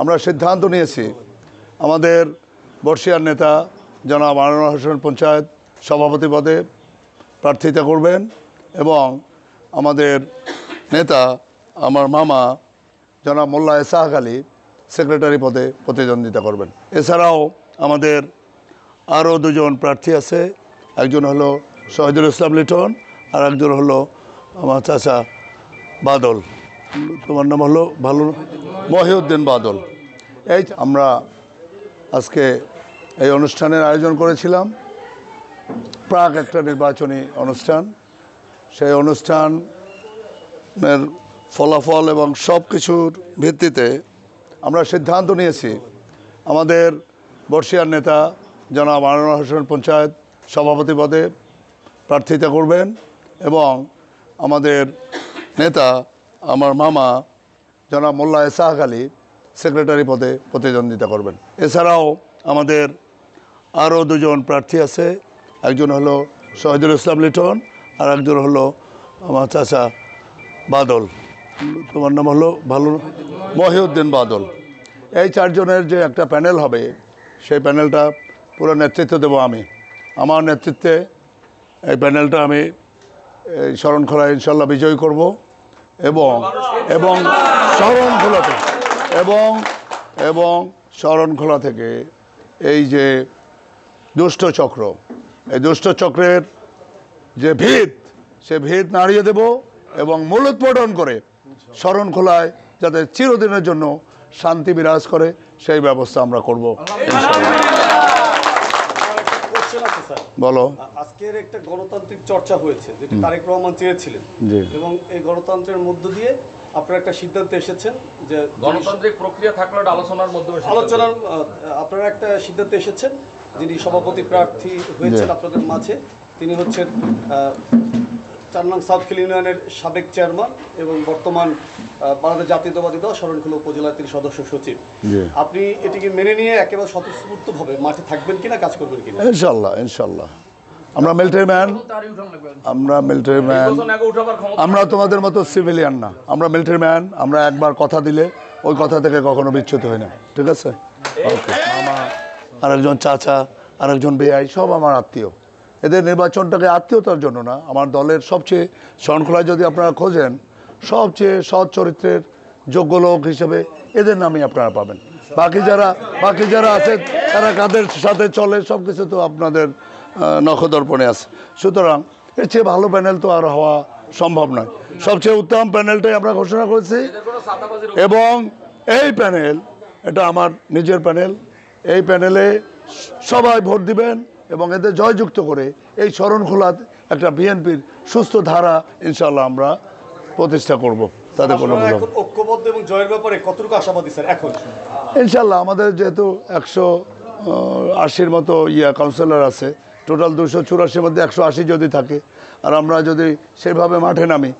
আমরা সিদ্ধান্ত নিয়েছি। আমাদের বর্ষিয়ার নেতা জনাব আনোয়ার হোসেন পঞ্চায়েত সভাপতি পদে প্রার্থিতা করবেন এবং আমাদের নেতা, আমার মামা জনাব মোল্লা এসাহাক আলী সেক্রেটারি পদে প্রতিদ্বন্দ্বিতা করবেন। এছাড়াও আমাদের আরও দুজন প্রার্থী আছে। একজন হলো শহীদুল ইসলাম লিটন আর একজন হলো আমার চাচা বাদল। তোমার নাম হলো ভালো মহিউদ্দিন বাদল। এই আমরা আজকে এই অনুষ্ঠানের আয়োজন করেছিলাম। প্রাক একটা নির্বাচনী অনুষ্ঠান। সেই অনুষ্ঠানের ফলাফল এবং সব কিছুর ভিত্তিতে আমরা সিদ্ধান্ত নিয়েছি। আমাদের বর্ষিয়ার নেতা জনাব আনোয়ার হোসেন পঞ্চায়েত সভাপতি পদে প্রার্থিতা করবেন এবং আমাদের নেতা, আমার মামা জনাব মোল্লা এসাহাক আলী সেক্রেটারি পদে প্রতিদ্বন্দ্বিতা করবেন। এছাড়াও আমাদের আরও দুজন প্রার্থী আছে। একজন হলো শহীদুল ইসলাম লিটন, আর একজন হলো আমার চাচা বাদল। তোমার নাম হলো ভালো মহিউদ্দিন বাদল। এই চারজনের যে একটা প্যানেল হবে, সেই প্যানেলটা পুরো নেতৃত্ব দেবো আমি। আমার নেতৃত্বে এই প্যানেলটা আমি এই শরণখোলা ইনশাল্লাহ বিজয়ী করব। এবং এবং শরণখোলা থেকে, এবং এবং শরণখোলা থেকে এই যে দুষ্ট চক্র, এই দুষ্ট চক্রের যে ভিত সে ভিত নাড়িয়ে দেব এবং মূলোৎপাদন করে শরণখোলায় যাতে চিরদিনের জন্য শান্তি বিরাজ করে, সেই ব্যবস্থা আমরা করব। বলো। আজকের একটা গণতান্ত্রিক চর্চা হয়েছে যেটা তারেক রহমান চেয়েছিলেন। এবং এই গণতন্ত্রের মধ্য দিয়ে আপনারা একটা সিদ্ধান্তে এসেছেন যে গণতান্ত্রিক প্রক্রিয়া থাকলে আলোচনার মাধ্যমে আলোচনার আপনারা একটা সিদ্ধান্তে এসেছেন যিনি সভাপতি প্রার্থী হয়েছেন আপনাদের মাঝে তিনি হচ্ছেন আহ, চার নং সাউথ ইউনিয়নের সাবেক চেয়ারম্যান এবং বর্তমান বাংলাদেশ জাতীয়তাবাদী দল শরণখোলা উপজেলার তিনি সদস্য সচিব। আপনি এটিকে মেনে নিয়ে একেবারে স্বতঃস্ফূর্তভাবে মাঠে থাকবেন কিনা কাজ করবেন কিনা? ইনশাল্লাহ ইনশাল্লাহ আমরা মিলিটারি ম্যান আমরা মিলিটারি ম্যান আমরা তোমাদের মতো সিভিলিয়ান না। আমরা মিলিটারি ম্যান আমরা একবার কথা দিলে ওই কথা থেকে কখনো বিচ্যুত হয় না। ঠিক আছে? ওকে মামা আরেকজন চাচা আরেকজন বেআই সব আমার আত্মীয়। এদের নির্বাচনটাকে আত্মীয়তার জন্য না। আমার দলের সবচেয়ে শরণখোলায় যদি আপনারা খোঁজেন, সবচেয়ে সৎ চরিত্রের যোগ্য লোক হিসেবে এদের নামই আপনারা পাবেন। বাকি যারা বাকি যারা আছে, তারা কাদের সাথে চলে সব কিছু তো আপনাদের নখদর্পণে আছে। সুতরাং এর চেয়ে ভালো প্যানেল তো আর হওয়া সম্ভব নয়। সবচেয়ে উত্তম প্যানেলটাই আমরা ঘোষণা করেছি। এবং এই প্যানেল, এটা আমার নিজের প্যানেল, এই প্যানেলে সবাই ভোট দিবেন। এবং এদের জয়যুক্ত করে এই শরণখোলা একটা বিএনপির সুস্থ ধারা ইনশাল্লাহ আমরা প্রতিষ্ঠা করব। তাতে কোনো ঐক্যবদ্ধ এবং জয়ের ব্যাপারে কতটুকু আশাবাদী স্যার? এখন ইনশাল্লাহ আমাদের যেহেতু একশো আশির মতো ইয়া কাউন্সিলর আছে টোটাল দুশো চুরাশির মধ্যে একশো আশি যদি থাকে আর আমরা যদি সেভাবে মাঠে নামি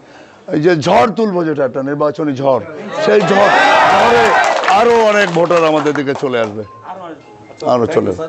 এই যে ঝড় তুলবো যেটা একটা নির্বাচনী ঝড় সেই ঝড় ঝড়ে আরও অনেক ভোটার আমাদের দিকে চলে আসবে। আরও চলে আসবে।